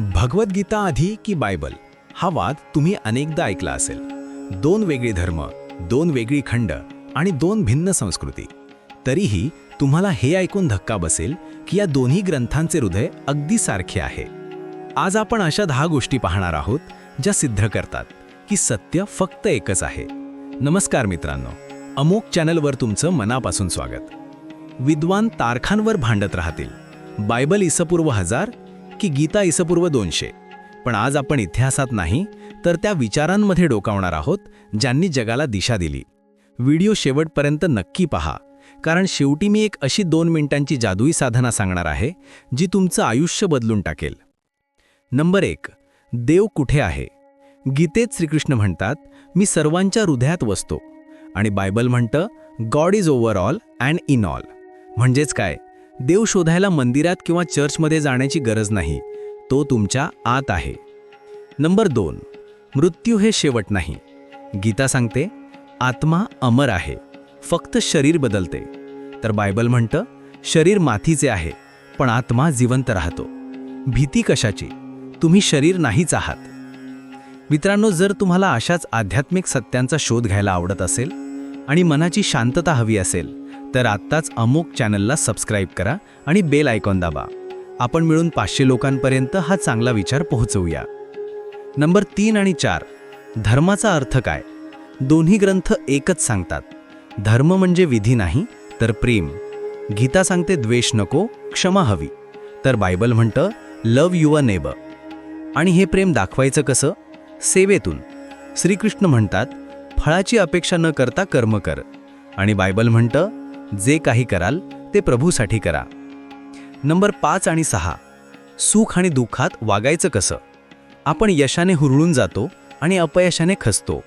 भगवद्गीता आधी की बायबल? हा वाद तुम्ही अनेकदा ऐकला असेल. दोन वेगळे धर्म दोन वेगळी खंड आणि दोन भिन्न संस्कृती. तरीही तुम्हाला हे ऐकून धक्का बसेल की या दोन्ही ग्रंथांचे हृदय अगदी सारखे आहे. आज आपण अशा दहा गोष्टी पाहणार आहोत ज्या सिद्ध करतात की सत्य फक्त एकच आहे. नमस्कार मित्रांनो अमोक चॅनलवर तुमचं मनापासून स्वागत. विद्वान तारखांवर भांडत राहतील. बायबल इसपूर्व हजार की गीता इसपूर्व दोनशे. पण आज आपण इतिहासात नाही तर त्या विचारांमध्ये डोकावणार आहोत ज्यांनी जगाला दिशा दिली. व्हिडिओ शेवटपर्यंत नक्की पहा कारण शेवटी मी एक अशी दोन मिनिटांची जादुई साधना सांगणार आहे जी तुमचं आयुष्य बदलून टाकेल. नंबर एक देव कुठे आहे? गीतेत श्रीकृष्ण म्हणतात मी सर्वांच्या हृदयात वसतो. आणि बायबल म्हणतं God is over all and in all. म्हणजेच काय? देव शोधायला मंदिरात किंवा चर्चमध्ये जाण्याची गरज नाही. तो तुमच्या आत आहे. नंबर दोन. मृत्यू हे शेवट नाही. गीता सांगते आत्मा अमर आहे फक्त शरीर बदलते. तर बायबल म्हणतं शरीर मातीचे आहे पण आत्मा जिवंत राहतो. भीती कशाची? तुम्ही शरीर नाहीच आहात. मित्रांनो जर तुम्हाला अशाच आध्यात्मिक सत्यांचा शोध घ्यायला आवडत असेल आणि मनाची शांतता हवी असेल तर आत्ताच अमुक चॅनलला सबस्क्राईब करा आणि बेल आयकॉन दाबा. आपण मिळून पाचशे लोकांपर्यंत हा चांगला विचार पोहोचवूया. नंबर तीन आणि चार. धर्माचा अर्थ काय? दोन्ही ग्रंथ एकच सांगतात. धर्म म्हणजे विधी नाही तर प्रेम. गीता सांगते द्वेष नको क्षमा हवी. तर बायबल म्हणतं लव युअर नेब. आणि हे प्रेम दाखवायचं कसं? सेवेतून. श्रीकृष्ण म्हणतात फळाची अपेक्षा न करता कर्म कर. आणि बायबल म्हणतं जे काही कराल ते प्रभूसाठी करा. नंबर पाच आणि सहा. सुख आणि दुःखात वागायचं कसं? आपण यशाने हुरळून जातो आणि अपयशाने खसतो.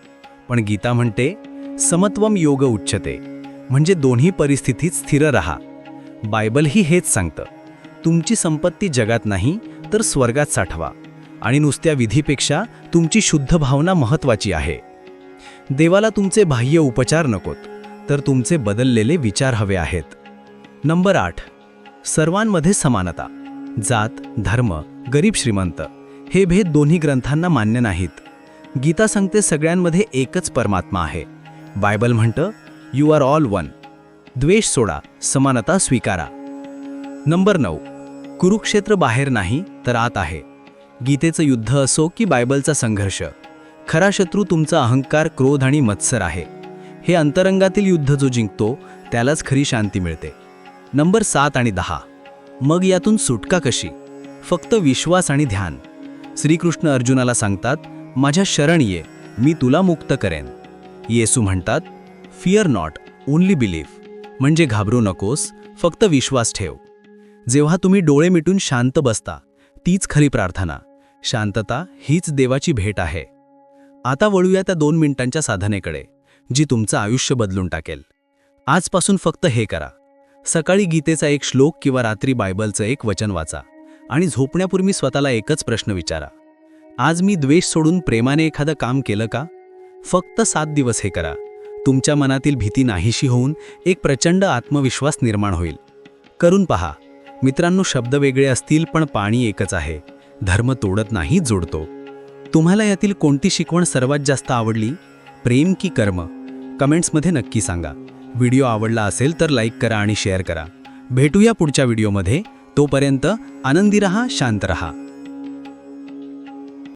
पण गीता म्हणते समत्वम योग उच्चते म्हणजे दोन्ही परिस्थितीत स्थिर रहा. बायबलही हेच सांगतं तुमची संपत्ती जगात नाही तर स्वर्गात साठवा. आणि नुसत्या विधीपेक्षा तुमची शुद्ध भावना महत्त्वाची आहे. देवाला तुमचे बाह्य उपचार नकोत तर तुमचे बदललेले विचार हवे आहेत. नंबर आठ. सर्वांमध्ये समानता जात धर्म गरीब श्रीमंत हे भेद दोन्ही ग्रंथांना मान्य नाहीत. गीता सांगते सगळ्यांमध्ये एकच परमात्मा आहे. बायबल म्हणतं यू आर ऑल वन द्वेष सोडा समानता स्वीकारा. नंबर नऊ. कुरुक्षेत्र बाहेर नाही तर आत आहे. गीतेचं युद्ध असो की बायबलचा संघर्ष खरा शत्रू तुमचा अहंकार क्रोध आणि मत्सर आहे. हे अंतरंगातील युद्ध जो जिंकतो त्यालाच खरी शांती मिळते. नंबर सात आणि दहा. मग यातून सुटका कशी? फक्त विश्वास आणि ध्यान. श्रीकृष्ण अर्जुनाला सांगतात माझ्या शरण ये मी तुला मुक्त करेन. येसू म्हणतात फिअर नॉट ओनली बिलीव्ह म्हणजे घाबरू नकोस फक्त विश्वास ठेव. जेव्हा तुम्ही डोळे मिटून शांत बसता तीच खरी प्रार्थना. शांतता हीच देवाची भेट आहे. आता वळूया त्या दोन मिनिटांच्या साधनेकडे जी तुमचं आयुष्य बदलून टाकेल. आजपासून फक्त हे करा. सकाळी गीतेचा एक श्लोक किंवा रात्री बायबलचं एक वचन वाचा आणि झोपण्यापूर्वी स्वतःला एकच प्रश्न विचारा. आज मी द्वेष सोडून प्रेमाने एखादं काम केलं का? फक्त सात दिवस हे करा. तुमच्या मनातील भीती नाहीशी होऊन एक प्रचंड आत्मविश्वास निर्माण होईल. करून पहा. मित्रांनो शब्द वेगळे असतील पण पाणी एकच आहे. धर्म तोडत नाही जोडतो. तुम्हाला यातील कोणती शिकवण सर्वात जास्त आवडली? प्रेम की कर्म? कमेंट्समध्ये नक्की सांगा. व्हिडिओ आवडला असेल तर लाईक करा आणि शेअर करा. भेटूया पुढच्या व्हिडिओमध्ये. तोपर्यंत आनंदी रहा शांत रहा.